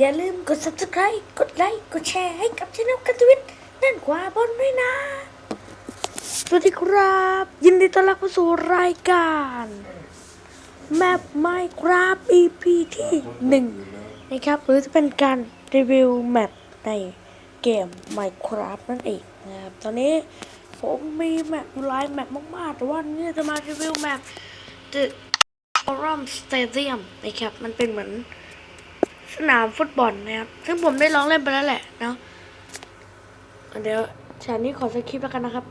อย่าลืมกด subscribe กดไลค์ กดแชร์ให้กับช่องกันทวิตนั่นกว่าบนด้วยนะ สวัสดีครับ ยินดีต้อนรับเข้าสู่รายการ แมป Minecraft EP ที่หนึ่งนะครับ หรือจะเป็นการรีวิวแมปในเกม Minecraft นั่นเองนะครับ ตอนนี้ผมมีแมปหลายแมปมากๆ แต่ว่าวันนี้จะมารีวิวแมป The Forum Stadium นะครับ มันเป็นเหมือน สนามฟุตบอลนะครับ ซึ่งผมได้ลองเล่นไปแล้วแหละเนาะเดี๋ยวฉากนี้ขอสคริปต์แล้วกันนะครับ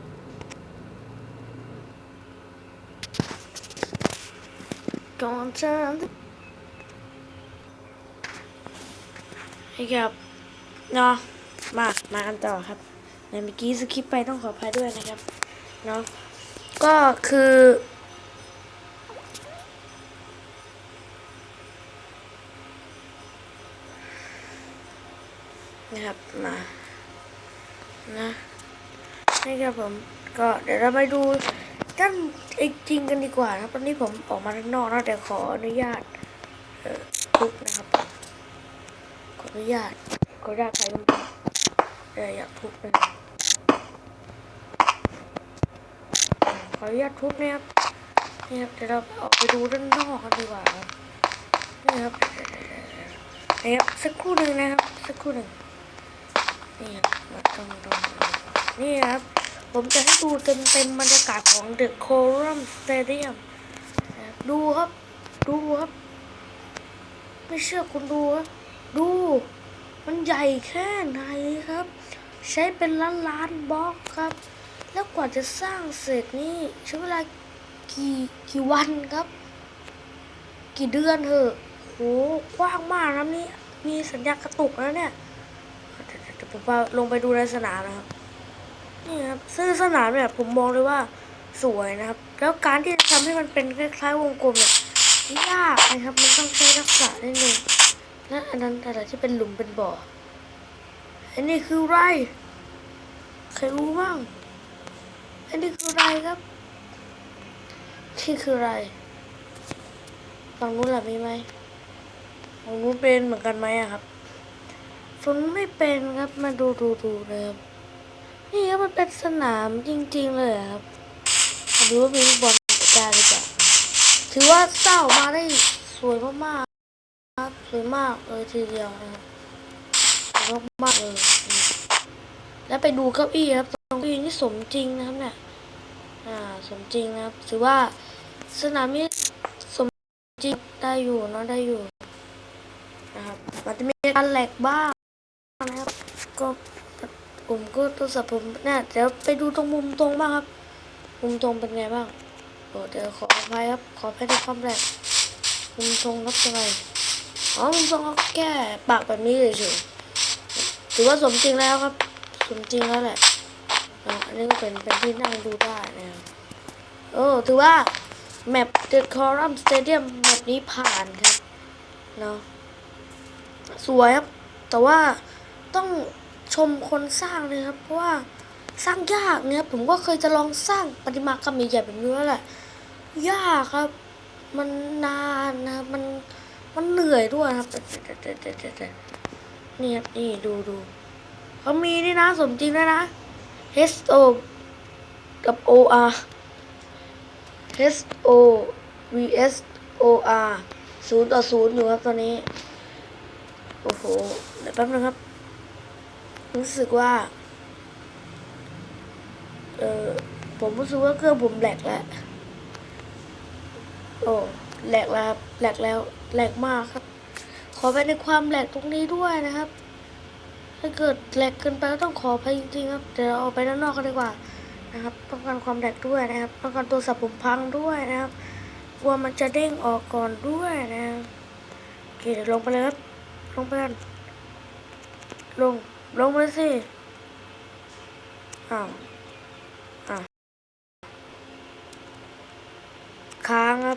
ก่อนจะให้ครับเนาะมามากันต่อครับในเมื่อกี้สคริปต์ไปต้องขออภัยด้วยนะครับเนาะก็คือ นะครับมานะนี่ครับผมก็เดี๋ยวเราไปดูด้านอีกจริงกันดีกว่านะครับตอนนี้ผมออกมาข้างนอกแล้วแต่ขออนุญาตทุกนะครับขออนุญาตขออนุญาตใครก็ไม่รู้เอออยากทุบนะครับขออนุญาตทุบนะครับนี่ครับเดี๋ยวเราออกไปดูด้านนอกกันดีกว่าครับนี่ครับนี่ครับสักครู่หนึ่งนะครับสักครู่หนึ่ง นี่ครับมาตรงตรงนี่ครับ ผมจะให้ดูเต็มเต็มๆบรรยากาศของ The Corum Stadium นะครับดูครับ ดูครับ ไม่เชื่อคุณดูครับ ดู มันใหญ่แค่ไหนครับ ใช้เป็นล้านล้านบล็อกครับ แล้วกว่าจะสร้างเสร็จนี่ใช้เวลากี่กี่วันครับ กี่เดือนเหอะโหกว้างมากนะนี่มีสัญญาณกระตุกแล้วเนี่ย เดี๋ยวผมพาลงไปดูในสนามนะครับ นี่ครับซึ่งสนามเนี่ยผมมองเลยว่าสวยนะครับ แล้วการที่จะทำให้มันเป็นคล้ายๆวงกลมเนี่ยยากนะครับ มันต้องใช้ทักษะนิดนึงและอันนั้นอะไรที่เป็นหลุมเป็นบ่อ อันนี้คือไร ใครรู้บ้าง อันนี้คือไรครับที่คือไรฝั่งนู้นล่ะมีไหมฝั่งนู้นเป็นเหมือนกันไหมอะครับ ฝนไม่เป็นครับมาดูดูดูเลยครับนี่ครับมันเป็นสนามจริง ๆ เลยครับมาดูว่ามีลูกบอลได้หรือเปล่าถือว่าเศร้ามาได้สวยมากๆครับสวยมากเลยทีเดียวนะครับสวยมากเลยแล้วไปดูเก้าอี้ครับเก้าอี้นี่สมจริงนะครับเนี่ยอ่าสมจริงนะครับถือว่าสนามนี้สมจริงได้อยู่เนาะได้อยู่นะครับมันจะมีการแหลกบ้าง นะครับก็ผมก็โทรศัพท์ผมเนี่ยเดี๋ยวไปดูตรงมุมตรงบ้างครับ มุมตรงเป็นไงบ้างโอ้เดี๋ยวขออภัยครับ ขออภัยในความแรกมุมตรงครับเป็นไงอ๋อมุมตรงเขาแก้ปากแบบนี้เฉยๆถือว่าสมจริงแล้วครับ สมจริงแล้วแหละอะอันนี้ก็เป็นเป็นที่นั่งดูได้นะครับโอ้ถือว่าแมป The Corum Stadium แมปนี้ผ่านครับเนาะสวยครับแต่ว่า ต้องชมคนสร้างเลยครับ เพราะว่าสร้างยากเนี่ยผมก็เคยจะลองสร้างปริมากรรมใหญ่ๆแบบนี้แล้วแหละ ยากครับ มันนานนะมันมันเหนื่อยด้วยครับนี่ครับนี่ดูดูเขามีนี่นะสมจริงด้วยนะ H O กับ O R H O V S O R ศูนย์ต่อศูนย์อยู่ครับตอนนี้ โอ้โห เดี๋ยวแป๊บนึงครับ รู้สึกว่าเออผมรู้สึกว่าเครื่องผมแหลกแล้ว โอ้แหลกแล้วครับแหลกแล้วแหลกมากครับ ขอไปในความแหลกตรงนี้ด้วยนะครับ ถ้าเกิดแหลกเกินไปก็ต้องขอไปจริงๆครับเดี๋ยวเราออกไปด้านนอกกันดีกว่านะครับป้องกันความแหลกด้วยนะครับป้องกันตัวสับผมพังด้วยนะครับกลัวมันจะเด้งออกก่อนด้วยนะครับโอเคเดี๋ยวลงไปเลยครับลงไปกันลง ลงมาสิอ้าว